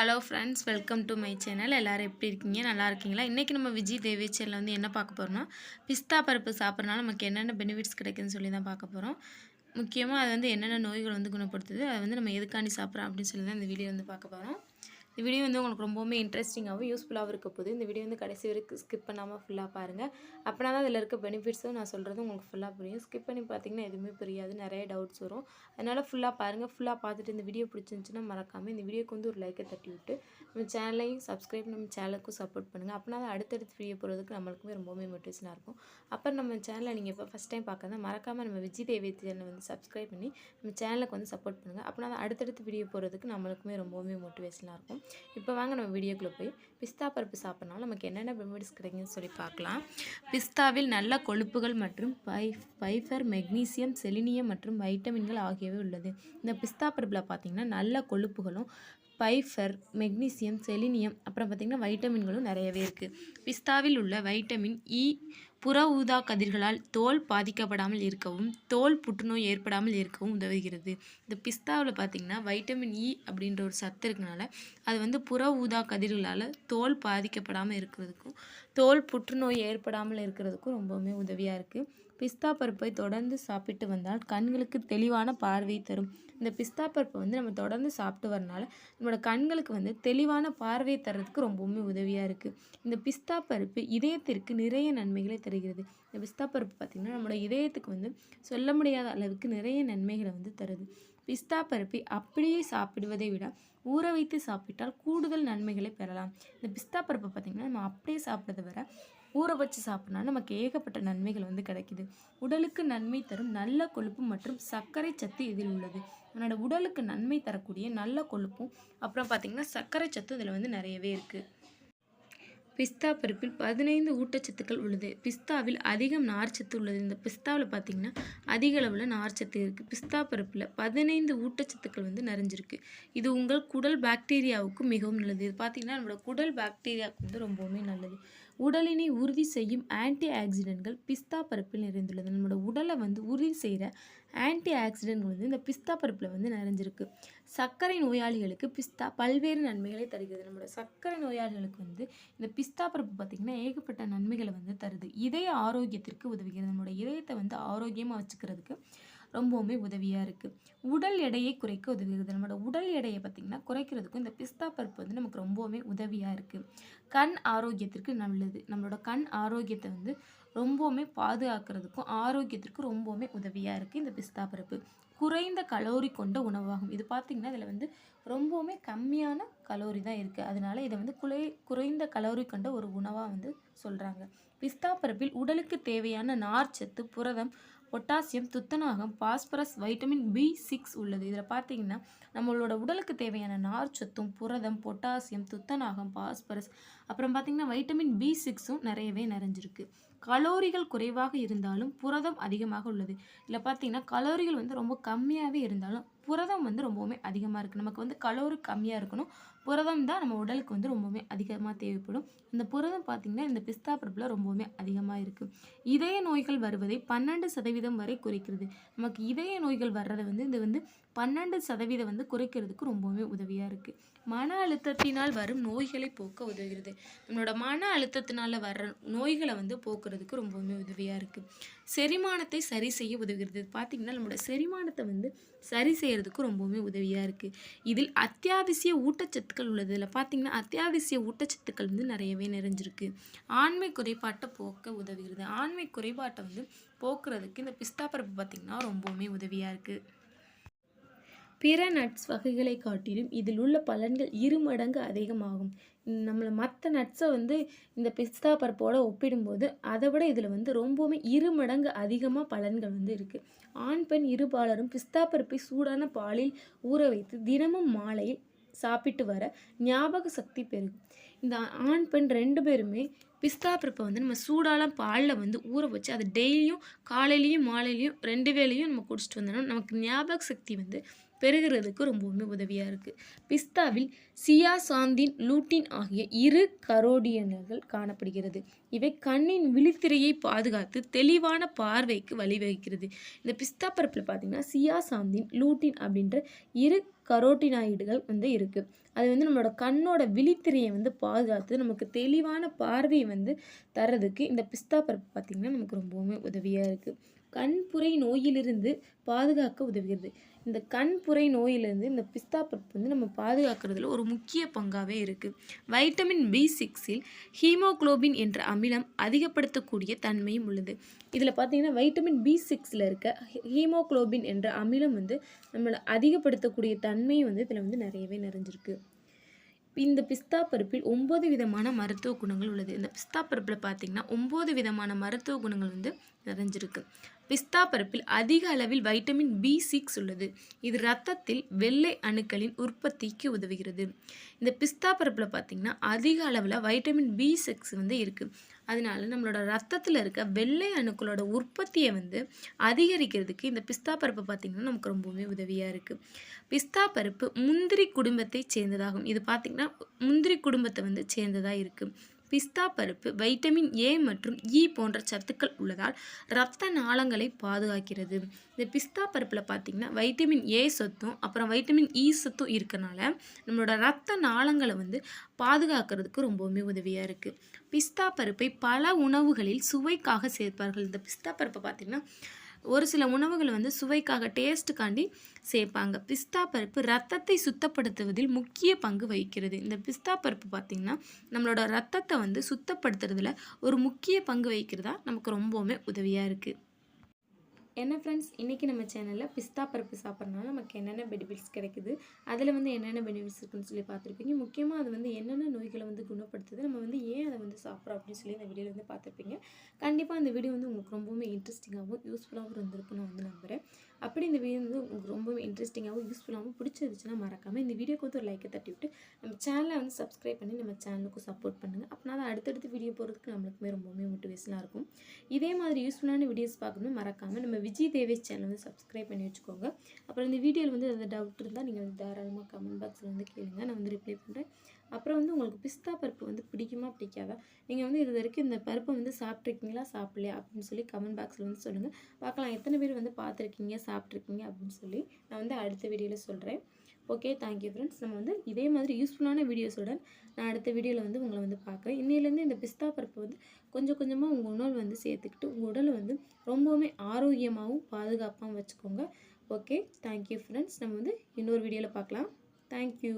Hello friends welcome to my channel எல்லோரும் எப்படி இருக்கீங்க? நல்லா இருக்கீங்களா? இன்றைக்கி நம்ம விஜய் தேவி சேனலில் வந்து என்ன பார்க்க போகிறோம்னா பிஸ்தா பருப்பு சாப்பிட்றனால நமக்கு என்னென்ன பெனிஃபிட்ஸ் கிடைக்குதுன்னு சொல்லி தான் பார்க்க போகிறோம் முக்கியமாக அது வந்து என்னென்ன நோய்கள் வந்து குணப்படுத்துது அதை வந்து நம்ம எதுக்காண்டி சாப்பிட்றோம் அப்படின்னு சொல்லி தான் இந்த வீடியோ வந்து பார்க்க போகிறோம் இந்த வீடியோ வந்து உங்களுக்கு ரொம்பவுமே இன்ட்ரெஸ்டிங்காகவும் யூஸ்ஃபுல்லாகவும் இருக்க போது இந்த வீடியோ வந்து கடைசி வரைக்கும் ஸ்கிப் பண்ணாமல் ஃபுல்லாக பாருங்கள் அப்படின்னா தான் அதில் இருக்க பெனிஃபிட்ஸும் நான் சொல்கிறது உங்களுக்கு ஃபுல்லாக புரியும். ஸ்கிப் பண்ணி பார்த்தீங்கன்னா எதுவுமே புரியாது. நிறைய டவுட்ஸ் வரும். அதனால் ஃபுல்லாக பாருங்கள் ஃபுல்லாக பார்த்துட்டு இந்த வீடியோ பிடிச்சிருந்துச்சுன்னா மறக்காமல் இந்த வீடியோக்கு வந்து ஒரு லைக்கை தட்டி விட்டு நம்ம சேனலையும் சப்ஸ்கிரைப் நம்ம சேனலுக்கும் சப்போர்ட் பண்ணுங்கள் அப்படின்னா தான் அடுத்தடுத்து வீடியோ போகிறதுக்கு நம்மளுக்குமே ரொம்பவுமே மோட்டிவேஷனாக இருக்கும். அப்புறம் நம்ம சேனலை நீங்கள் இப்போ ஃபஸ்ட் டைம் பார்க்கறதா மறக்காமல் நம்ம விஜய் தேவி சேனலை வந்து சப்ஸ்கிரைப் பண்ணி நம்ம சேனலுக்கு வந்து சப்போர்ட் பண்ணுங்கள் அப்படின்னா தான் அடுத்தடுத்து வீடியோ போகிறதுக்கு நம்மளுக்குமே ரொம்பவுமே மோட்டிவேஷனாக இருக்கும். இப்போ வாங்க நம்ம வீடியோக்குள்ளே போய் பிஸ்தா பருப்பு சாப்பிட்றனால நமக்கு என்னென்ன பெனிஃபிட்ஸ் கிடைக்குன்னு சொல்லி பார்க்கலாம். பிஸ்தாவில் நல்ல கொழுப்புகள் மற்றும் பை ஃபைபர் மெக்னீசியம் செலினியம் மற்றும் வைட்டமின்கள் ஆகியவை உள்ளது. இந்த பிஸ்தா பருப்பில் பார்த்திங்கன்னா நல்ல கொழுப்புகளும் பைஃபர் மெக்னீசியம் செலினியம் அப்புறம் பார்த்திங்கன்னா வைட்டமின்களும் நிறையவே இருக்குது பிஸ்தாவில் உள்ள வைட்டமின் இ e, புற ஊதா கதிர்களால் தோல் பாதிக்கப்படாமல் இருக்கவும் தோல் புற்றுநோய் ஏற்படாமல் இருக்கவும் உதவுகிறது. இந்த பிஸ்தாவில் பார்த்திங்கன்னா வைட்டமின் இ e அப்படின்ற ஒரு சத்து இருக்கனால அது வந்து புற ஊதா கதிர்களால் தோல் பாதிக்கப்படாமல் இருக்கிறதுக்கும் தோல் புற்றுநோய் ஏற்படாமல் இருக்கிறதுக்கும் ரொம்பவுமே உதவியாக இருக்குது பிஸ்தா பருப்பை தொடர்ந்து சாப்பிட்டு வந்தால் கண்களுக்கு தெளிவான பார்வை தரும். இந்த பிஸ்தா பருப்பை வந்து நம்ம தொடர்ந்து சாப்பிட்டு வரனால நம்மளோட கண்களுக்கு வந்து தெளிவான பார்வை தர்றதுக்கு ரொம்பவுமே உதவியாக இருக்குது இந்த பிஸ்தா பருப்பு இதயத்திற்கு நிறைய நன்மைகளை கிடைக்கிறது. இந்த பிஸ்தா பருப்பு பார்த்திங்கன்னா நம்மளோட இதயத்துக்கு வந்து சொல்ல முடியாத அளவுக்கு நிறைய நன்மைகளை வந்து தருது. பிஸ்தா பருப்பை அப்படியே சாப்பிடுவதை விட ஊற வைத்து சாப்பிட்டால் கூடுதல் நன்மைகளை பெறலாம். இந்த பிஸ்தா பருப்பு பார்த்திங்கன்னா நம்ம அப்படியே சாப்பிட்றத விட ஊற வச்சு சாப்பிட்னா நமக்கு ஏகப்பட்ட நன்மைகள் வந்து கிடைக்குது. உடலுக்கு நன்மை தரும் நல்ல கொழுப்பு மற்றும் சர்க்கரை சத்து இதில் உள்ளது. என்னோட உடலுக்கு நன்மை தரக்கூடிய நல்ல கொழுப்பும் அப்புறம் பார்த்திங்கன்னா சர்க்கரை சத்து இதில் வந்து நிறையவே இருக்குது பிஸ்தா பருப்பில் பதினைந்து ஊட்டச்சத்துக்கள் உள்ளது. பிஸ்தாவில் அதிகம் நார்ச்சத்து உள்ளது. இந்த பிஸ்தாவில் பார்த்திங்கன்னா அதிக அளவில் நார்ச்சத்து இருக்குது பிஸ்தா பருப்பில் பதினைந்து ஊட்டச்சத்துக்கள் வந்து நிறைஞ்சிருக்கு. இது உங்கள் குடல் பாக்டீரியாவுக்கு மிகவும் நல்லது. இது பார்த்திங்கன்னா நம்மளோட குடல் பாக்டீரியாவுக்கு வந்து ரொம்பவுமே நல்லது. உடலினை உறுதி செய்யும் ஆன்டி ஆக்சிடென்ட்கள் பிஸ்தா பருப்பில் நிறைந்துள்ளது. நம்மளோட உடலை வந்து உறுதி செய்கிற ஆன்டி ஆக்சிடென்ட்கள் வந்து இந்த பிஸ்தா பருப்பில் வந்து நிறைஞ்சிருக்கு. சர்க்கரை நோயாளிகளுக்கு பிஸ்தா பல்வேறு நன்மைகளை தருகிறது. நம்மளோட சர்க்கரை நோயாளிகளுக்கு வந்து இந்த பிஸ்தா பருப்பு பார்த்திங்கன்னா ஏகப்பட்ட நன்மைகளை வந்து தருது. இதய ஆரோக்கியத்திற்கு உதவுகிறது. நம்மளோட இதயத்தை வந்து ஆரோக்கியமாக வச்சுக்கிறதுக்கு ரொம்பவுமே உதவியாக இருக்குது உடல் எடையை குறைக்க உதவுகிறது. நம்மளோட உடல் எடையை பார்த்திங்கன்னா குறைக்கிறதுக்கும் இந்த பிஸ்தா பருப்பு வந்து நமக்கு ரொம்பவுமே உதவியாக இருக்குது கண் ஆரோக்கியத்திற்கு நல்லது. நம்மளோட கண் ஆரோக்கியத்தை வந்து ரொம்பவுமே பாதுகாக்கிறதுக்கும் ஆரோக்கியத்திற்கும் ரொம்பவுமே உதவியாக இருக்குது இந்த பிஸ்தா பருப்பு. குறைந்த கலோரி கொண்ட உணவாகும். இது பார்த்திங்கன்னா இதில் வந்து ரொம்பவுமே கம்மியான கலோரி தான் இருக்குது அதனால் இதை வந்து குறை குறைந்த கலோரி கொண்ட ஒரு உணவாக வந்து சொல்கிறாங்க பிஸ்தா பருப்பில் உடலுக்கு தேவையான நார்ச்சத்து புரதம் பொட்டாசியம் துத்தநாகம் பாஸ்பரஸ் வைட்டமின் பி சிக்ஸ் உள்ளது. இதில் பார்த்தீங்கன்னா நம்மளோட உடலுக்கு தேவையான நார்ச்சத்தும் புரதம் பொட்டாசியம் துத்தநாகம் பாஸ்பரஸ் அப்புறம் பார்த்திங்கன்னா வைட்டமின் பி சிக்ஸும் நிறையவே நிறைஞ்சிருக்கு. கலோரிகள் குறைவாக இருந்தாலும் புரதம் அதிகமாக உள்ளது. இல்லை பார்த்தீங்கன்னா கலோரிகள் வந்து ரொம்ப கம்மியாகவே இருந்தாலும் புரதம் வந்து ரொம்பவுமே அதிகமாக இருக்குது நமக்கு வந்து கலோரி கம்மியாக இருக்கணும். புரதம் தான் நம்ம உடலுக்கு வந்து ரொம்பவுமே அதிகமாக தேவைப்படும். இந்த புரதம் பார்த்திங்கன்னா இந்த பிஸ்தா பருப்பில் ரொம்பவுமே அதிகமாக இருக்குது இதய நோய்கள் வருவதை பன்னெண்டு சதவீதம் வரை குறைக்கிறது. நமக்கு இதய நோய்கள் வர்றதை வந்து இது வந்து பன்னெண்டு சதவீதம் வந்து குறைக்கிறதுக்கு ரொம்பவுமே உதவியாக இருக்குது மன அழுத்தத்தினால் வரும் நோய்களை போக்க உதவுகிறது. நம்மளோட மன அழுத்தத்தினால் வர்ற நோய்களை வந்து போக்குறதுக்கு ரொம்பவுமே உதவியாக இருக்குது செரிமானத்தை சரி செய்ய உதவுகிறது. பார்த்திங்கன்னா நம்மளோட செரிமானத்தை வந்து சரி செய்கிறதுக்கு ரொம்பவுமே உதவியாக இருக்குது இதில் அத்தியாவசிய ஊட்டச்சத்துக்கள் உள்ளது. இதில் பார்த்திங்கன்னா அத்தியாவசிய ஊட்டச்சத்துக்கள் வந்து நிறையவே நிறைஞ்சிருக்கு. ஆண்மை குறைபாட்டை போக்க உதவுகிறது. ஆண்மை குறைபாட்டை வந்து போக்குறதுக்கு இந்த பிஸ்தா பருப்பு பார்த்திங்கன்னா ரொம்பவுமே உதவியாக இருக்குது பிற நட்ஸ் வகைகளை காட்டிலும் இதில் உள்ள பலன்கள் இரு மடங்கு அதிகமாகும். நம்மளை மற்ற நட்ஸை வந்து இந்த பிஸ்தா பருப்போடு ஒப்பிடும்போது அதை விட இதில் வந்து ரொம்பவுமே இரு மடங்கு அதிகமாக பலன்கள் வந்து இருக்குது ஆண் பெண் இருபாலரும் பிஸ்தா பருப்பை சூடான பாலில் ஊற வைத்து தினமும் மாலையில் சாப்பிட்டு வர ஞாபக சக்தி பெருகும். இந்த ஆண் பெண் ரெண்டு பேருமே பிஸ்தா பருப்பை வந்து நம்ம சூடான பாலில் வந்து ஊற வச்சு அதை டெய்லியும் காலையிலையும் மாலையிலையும் ரெண்டு வேலையும் நம்ம குடிச்சிட்டு வந்தோம்னா நமக்கு ஞாபக சக்தி வந்து பெருகிறதுக்கு ரொம்பவுமே உதவியாக இருக்குது பிஸ்தாவில் சியா சாந்தின் லூட்டின் ஆகிய இரு கரோடியன்கள் காணப்படுகிறது. இவை கண்ணின் விழித்திரையை பாதுகாத்து தெளிவான பார்வைக்கு வழிவகுக்கிறது. இந்த பிஸ்தா பருப்பில் பார்த்திங்கன்னா சியா சாந்தின் லூட்டின் அப்படின்ற இரு கரோட்டினாய்டுகள் வந்து இருக்குது அது வந்து நம்மளோட கண்ணோட விழித்திரையை வந்து பாதுகாத்து நமக்கு தெளிவான பார்வையை வந்து தர்றதுக்கு இந்த பிஸ்தா பருப்பு பார்த்திங்கன்னா நமக்கு ரொம்பவுமே உதவியாக இருக்குது கண்புரை நோயிலிருந்து பாதுகாக்க உதவுகிறது. இந்த கண்புரை நோயிலிருந்து இந்த பிஸ்தா பருப்பு வந்து நம்ம பாதுகாக்கிறதுல ஒரு முக்கிய பங்காகவே இருக்குது வைட்டமின் பி சிக்ஸில் ஹீமோகுளோபின் என்ற அமிலம் அதிகப்படுத்தக்கூடிய தன்மையும் உள்ளது. இதில் பார்த்திங்கன்னா வைட்டமின் பி சிக்ஸில் இருக்க ஹீமோகுளோபின் என்ற அமிலம் வந்து நம்மளை அதிகப்படுத்தக்கூடிய தன்மையும் வந்து இதில் வந்து நிறையவே நிறைஞ்சிருக்கு. இந்த பிஸ்தா பருப்பில் ஒம்பது விதமான மருத்துவ குணங்கள் உள்ளது. இந்த பிஸ்தா பருப்பில் பார்த்தீங்கன்னா ஒம்பது விதமான மருத்துவ குணங்கள் வந்து நிறைஞ்சிருக்கு. பிஸ்தா பருப்பில் அதிக அளவில் வைட்டமின் பி சிக்ஸ் உள்ளது. இது ரத்தத்தில் வெள்ளை அணுக்களின் உற்பத்திக்கு உதவுகிறது. இந்த பிஸ்தா பருப்பில் பார்த்தீங்கன்னா அதிக அளவில் வைட்டமின் பி சிக்ஸ் வந்து இருக்குது அதனால நம்மளோட ரத்தத்தில் இருக்க வெள்ளை அணுக்களோட உற்பத்தியை வந்து அதிகரிக்கிறதுக்கு இந்த பிஸ்தா பருப்பு பார்த்திங்கன்னா நமக்கு ரொம்பவுமே உதவியாக இருக்குது பிஸ்தா பருப்பு முந்திரி குடும்பத்தை சேர்ந்ததாகும். இது பார்த்திங்கன்னா முந்திரி குடும்பத்தை வந்து சேர்ந்ததாக இருக்குது பிஸ்தா பருப்பு வைட்டமின் ஏ மற்றும் இ போன்ற சத்துக்கள் உள்ளதால் இரத்த நாளங்களை பாதுகாக்கிறது. இந்த பிஸ்தா பருப்பில் பார்த்திங்கன்னா வைட்டமின் ஏ சத்தும் அப்புறம் வைட்டமின் இ சத்தும் இருக்கனால நம்மளோட இரத்த நாளங்களை வந்து பாதுகாக்கிறதுக்கு ரொம்பவுமே உதவியாக இருக்குது பிஸ்தா பருப்பை பல உணவுகளில் சுவைக்காக சேர்ப்பார்கள். இந்த பிஸ்தா பருப்பை பார்த்திங்கன்னா ஒரு சில உணவுகளை வந்து சுவைக்காக டேஸ்ட்டுக்காண்டி சேர்ப்பாங்க பிஸ்தா பருப்பு ரத்தத்தை சுத்தப்படுத்துவதில் முக்கிய பங்கு வகிக்கிறது. இந்த பிஸ்தா பருப்பு பார்த்திங்கன்னா நம்மளோட ரத்தத்தை வந்து சுத்தப்படுத்துறதுல ஒரு முக்கிய பங்கு வகிக்கிறதா நமக்கு ரொம்பவுமே உதவியாக இருக்குது என்ன ஃப்ரெண்ட்ஸ் இன்றைக்கி நம்ம சேனலில் பிஸ்தா பருப்பு சாப்பிட்றதுனால நமக்கு என்னென்ன பெனிஃபிட்ஸ் கிடைக்குது? அதில் வந்து என்னென்ன பெனிஃபிட்ஸ் இருக்குன்னு சொல்லி பார்த்துருப்பீங்க. முக்கியமாக அது வந்து என்னென்ன நோய்களை வந்து குணப்படுத்துது நம்ம வந்து ஏன் அதை வந்து சாப்பிட்றோம் அப்படின்னு சொல்லி இந்த வீடியோவில் வந்து பார்த்துருப்பீங்க. கண்டிப்பாக அந்த வீடியோ வந்து உங்களுக்கு ரொம்பவுமே இன்ட்ரெஸ்டிங்காகவும் யூஸ்ஃபுல்லாகவும் இருந்திருக்குன்னு நான் வந்து நம்புகிறேன் அப்படி இந்த வீடியோ வந்து உங்களுக்கு ரொம்பவே இன்ட்ரெஸ்டிங்காகவும் யூஸ்ஃபுல்லாகவும் பிடிச்சிருந்துச்சுன்னா மறக்காமல் இந்த வீடியோக்கு வந்து ஒரு லைக்கை தட்டி விட்டு நம்ம சேனலை வந்து சப்ஸ்கிரைப் பண்ணி நம்ம சேனலுக்கு சப்போர்ட் பண்ணுங்கள் அப்படின்னா அது அடுத்தடுத்து வீடியோ போகிறதுக்கு நம்மளுக்குமே ரொம்பவுமே மோட்டிவேஷனாக இருக்கும். இதே மாதிரி யூஸ்ஃபுல்லான வீடியோஸ் பார்க்கணும் மறக்காமல் நம்ம விஜய் தேவேஷ் சேனல் வந்து சப்ஸ்கிரைப் பண்ணி வச்சுக்கோங்க. அப்புறம் இந்த வீடியோவில் வந்து எதாவது டவுட் இருந்தால் நீங்கள் வந்து தாராளமாக கமெண்ட் பாக்ஸில் வந்து கேளுங்க. நான் வந்து ரிப்ளை பண்ணுறேன் அப்புறம் வந்து உங்களுக்கு பிஸ்தா பருப்பு வந்து பிடிக்குமா பிடிக்காதா? நீங்கள் வந்து இது வரைக்கும் இந்த பருப்பை வந்து சாப்பிட்ருக்கீங்களா சாப்பிட்லையா அப்படின்னு சொல்லி கமெண்ட் பாக்ஸில் வந்து சொல்லுங்கள் பார்க்கலாம் எத்தனை பேர் வந்து பார்த்துருக்கீங்க சாப்பிட்ருக்கீங்க அப்படின்னு சொல்லி நான் வந்து அடுத்த வீடியோவில் சொல்கிறேன் ஓகே தேங்க்யூ ஃப்ரெண்ட்ஸ் நம்ம வந்து இதே மாதிரி யூஸ்ஃபுல்லான வீடியோஸுடன் நான் அடுத்த வீடியோவில் வந்து உங்களை வந்து பார்க்குறேன். இன்னிலேருந்து இந்த பிஸ்தா பருப்பு வந்து கொஞ்சம் கொஞ்சமாக உங்கள் உணவு வந்து சேர்த்துக்கிட்டு உங்கள் உடலை வந்து ரொம்பவுமே ஆரோக்கியமாகவும் பாதுகாப்பாகவும் வச்சுக்கோங்க. ஓகே தேங்க்யூ ஃப்ரெண்ட்ஸ் நம்ம வந்து இன்னொரு வீடியோவில் பார்க்கலாம். தேங்க்யூ